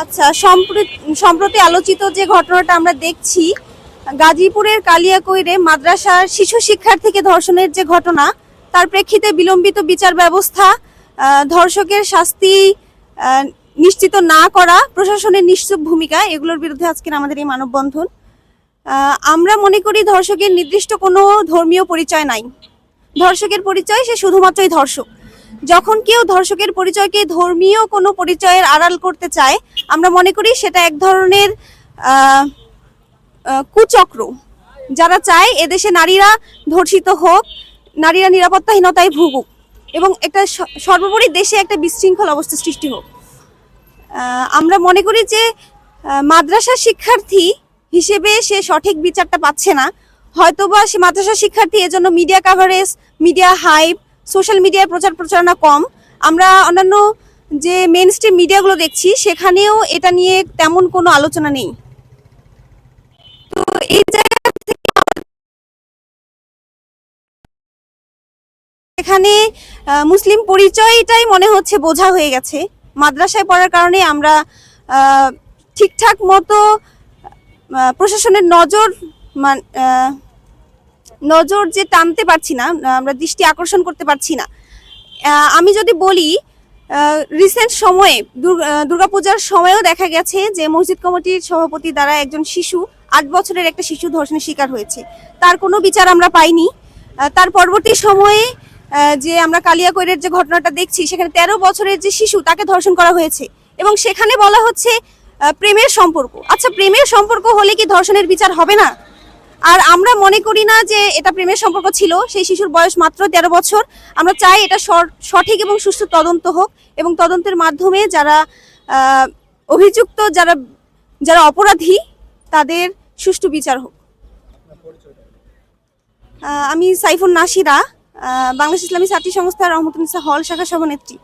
আচ্ছা সম্প্রতি আলোচিত যে ঘটনাটা আমরা দেখছি, গাজীপুরের কালিয়াকৈরে মাদ্রাসার শিশু শিক্ষার্থীকে ধর্ষণের যে ঘটনা, তার প্রেক্ষিতে বিলম্বিত বিচার ব্যবস্থা ধর্ষকের শাস্তি নিশ্চিত না করা, প্রশাসনের নিশ্চুপ ভূমিকা, এগুলোর বিরুদ্ধে আজকের আমাদের এই মানববন্ধন। আমরা মনে করি ধর্ষকের নির্দিষ্ট কোনো ধর্মীয় পরিচয় নাই। ধর্ষকের পরিচয় সে শুধুমাত্রই ধর্ষক। যখন কেউ ধর্ষকের পরিচয়কে ধর্মীয় কোনো পরিচয়ের আড়াল করতে চায়, আমরা মনে করি সেটা এক ধরনের কুচক্র। যারা চায় এদেশে নারীরা ধর্ষিত হোক, নারীরা নিরাপত্তাহীনতায় ভুগুক এবং একটা সর্বোপরি দেশে একটা বিশৃঙ্খল অবস্থা সৃষ্টি হোক। আমরা মনে করি যে মাদ্রাসা শিক্ষার্থী হিসেবে সে সঠিক বিচারটা পাচ্ছে না। হয়তোবা সে মাদ্রাসা শিক্ষার্থী, এজন্য media coverage media hype social মিডিয়ায় প্রচার প্রচারণা কম। আমরা অন্যান্য যে মেন স্ট্রিম মিডিয়াগুলো দেখছি, সেখানেও এটা নিয়ে তেমন কোনো আলোচনা নেই। তো এই জায়গা থেকে এখানে মুসলিম পরিচয়টাই মনে হচ্ছে বোঝা হয়ে গেছে। মাদ্রাসায় পড়ার কারণে আমরা ঠিকঠাক মতো প্রশাসনের নজর নজর যে টানতে পারছি না আমরা দৃষ্টি আকর্ষণ করতে পারছি না। আমি যদি বলি রিসেন্ট সময়ে দুর্গাপূজার সময়েও দেখা গেছে যে মসজিদ কমিটির সভাপতি দ্বারা একজন শিশু, আট বছরের একটা শিশু ধর্ষণের শিকার হয়েছে। তার কোনো বিচার আমরা পাইনি। তার পরবর্তী সময়ে যে আমরা কালিয়াকৈরের যে ঘটনাটা দেখছি, সেখানে তেরো বছরের যে শিশু, তাকে ধর্ষণ করা হয়েছে। এবং সেখানে বলা হচ্ছে প্রেমের সম্পর্ক। আচ্ছা প্রেমের সম্পর্ক হলে কি ধর্ষণের বিচার হবে না? আর আমরা মনে করি না যে এটা প্রেমের সম্পর্ক ছিল, সেই শিশুর বয়স মাত্র তেরো বছর। আমরা চাই এটা সঠিক এবং সুষ্ঠু তদন্ত হোক এবং তদন্তের মাধ্যমে যারা অভিযুক্ত, যারা যারা অপরাধী, তাদের সুষ্ঠু বিচার হোক। আমি সাইফুন নাসিরা বাংলাদেশ ইসলামী ছাত্রী সংস্থা রহমতুন্নিসা হল শাখা সভানেত্রী।